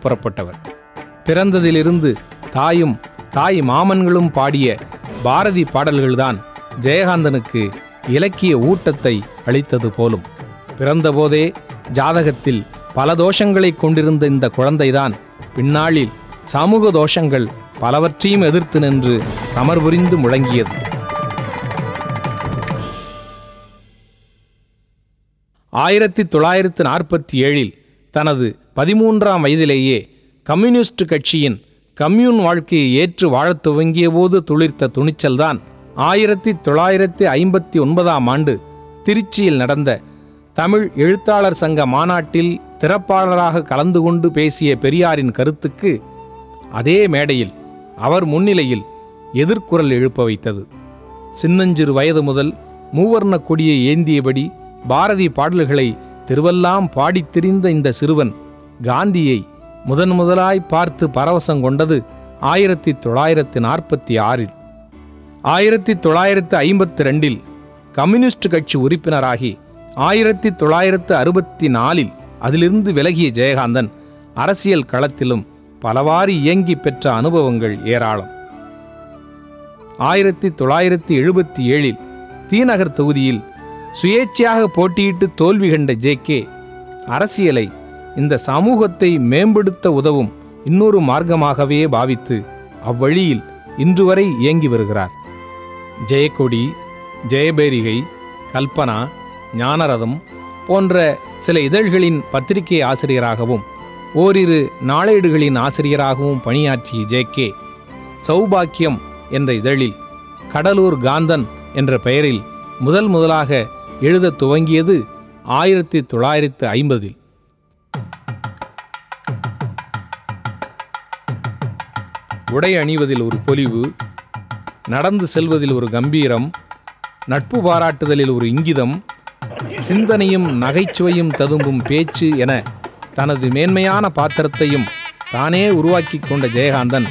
புறப்பட்டவர். பிறந்ததிலிருந்து தாயும் தாய் மாமன்களும் பாடிய பாரதி பாடல்கள்தான் ஜெயகாந்தனுக்கு இலக்கிய ஊட்டத்தை அளித்தது போலும். பிறந்தபோதே ஜாதகத்தில் பல தோஷங்களை கொண்டிருந்த இந்த குழந்தைதான் பின்னாளில் சமூக தோஷங்கள் பலவற்றையும் எதிர்த்து நின்று சமர்புரிந்து முழங்கியது. ஆயிரத்தி தொள்ளாயிரத்து நாற்பத்தி ஏழில் தனது பதிமூன்றாம் வயதிலேயே கம்யூனிஸ்ட் கட்சியின் கம்யூன் வாழ்க்கையை ஏற்று வாழத் துவங்கிய போது துளிர்த்த துணிச்சல்தான் ஆயிரத்தி தொள்ளாயிரத்தி ஐம்பத்தி ஒன்பதாம் ஆண்டு திருச்சியில் நடந்த தமிழ் எழுத்தாளர் சங்க மாநாட்டில் திறப்பாளராக கலந்து கொண்டு பேசிய பெரியாரின் கருத்துக்கு அதே மேடையில் அவர் முன்னிலையில் எதிர்குரல் எழுப்ப வைத்தது. சின்னஞ்சிறு வயது முதல் மூவர்ண கொடியை ஏந்தியபடி பாரதி பாடல்களை திருவெல்லாம் பாடித் திரிந்த இந்த சிறுவன் காந்தியை முதன் முதலாய் பார்த்து பரவசம் கொண்டது ஆயிரத்தி தொள்ளாயிரத்தி நாற்பத்தி ஆறில். ஆயிரத்தி தொள்ளாயிரத்து ஐம்பத்தி ரெண்டில் கம்யூனிஸ்ட் கட்சி உறுப்பினராகி ஆயிரத்தி தொள்ளாயிரத்து அறுபத்தி நாலில் அதிலிருந்து விலகிய ஜெயகாந்தன் அரசியல் களத்திலும் பலவாறு இயங்கி பெற்ற அனுபவங்கள் ஏராளம். ஆயிரத்தி தொள்ளாயிரத்தி எழுபத்தி ஏழில் தீநகர் தொகுதியில் சுயேட்சையாக போட்டியிட்டு தோல்வி கண்ட ஜே கே அரசியலை இந்த சமூகத்தை மேம்படுத்த உதவும் இன்னொரு மார்க்கமாகவே பாவித்து அவ்வழியில் இன்று வரை இயங்கி வருகிறார். ஜெயக்கொடி ஜெயபேரிகை கல்பனா ஞானரதம் போன்ற சில இதழ்களின் பத்திரிகை ஆசிரியராகவும் ஓரிரு நாளேடுகளின் ஆசிரியராகவும் பணியாற்றிய ஜே கே சௌபாக்கியம் என்ற இதழில் கடலூர் காந்தன் என்ற பெயரில் முதல் முதலாக எழுதத் துவங்கியது ஆயிரத்தி தொள்ளாயிரத்து ஐம்பதில். உடை அணிவதில் ஒரு பொலிவு நடந்து செல்வதில் ஒரு கம்பீரம் நட்பு பாராட்டுதலில் ஒரு இங்கிதம் சிந்தனையும் நகைச்சுவையும் ததும்பும் பேச்சு என தனது மேன்மையான பாத்திரத்தையும் தானே உருவாக்கி கொண்ட ஜெயகாந்தன்.